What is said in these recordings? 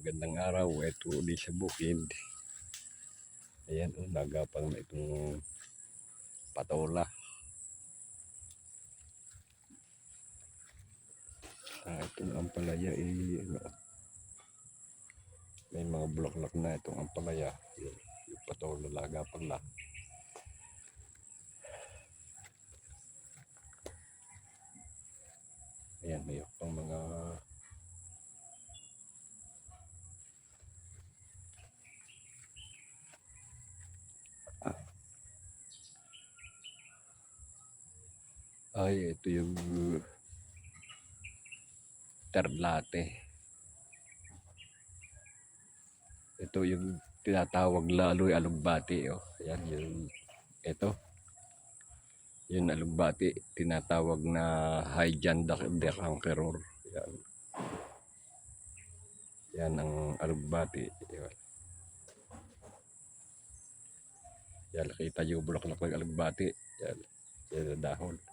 Magandang araw. Ito uli sa bukid. Ayan, oh, nagapang na itong patola. Ah, itong ampalaya eh, ano, may mga bulaklak na itong ampalaya. Yung, yung patola lagapang na. Ayan, may pang mga Ay, ito yung terlate. Ito yung tinatawag laloy alugbati. Oh. Ayan, yung ito. Yung alugbati, tinatawag na hygiene decankeror. Yan. Yan ang alugbati. Yan. Yan, nakita yung bulaklak ng alugbati. Yan. Yan ang dahon.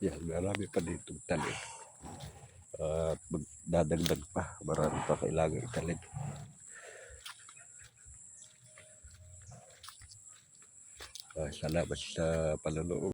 Yan, marami pa dito talim. At magdadagdag pa. Marami pa kailangan italim. Ah, salamat sa palunod.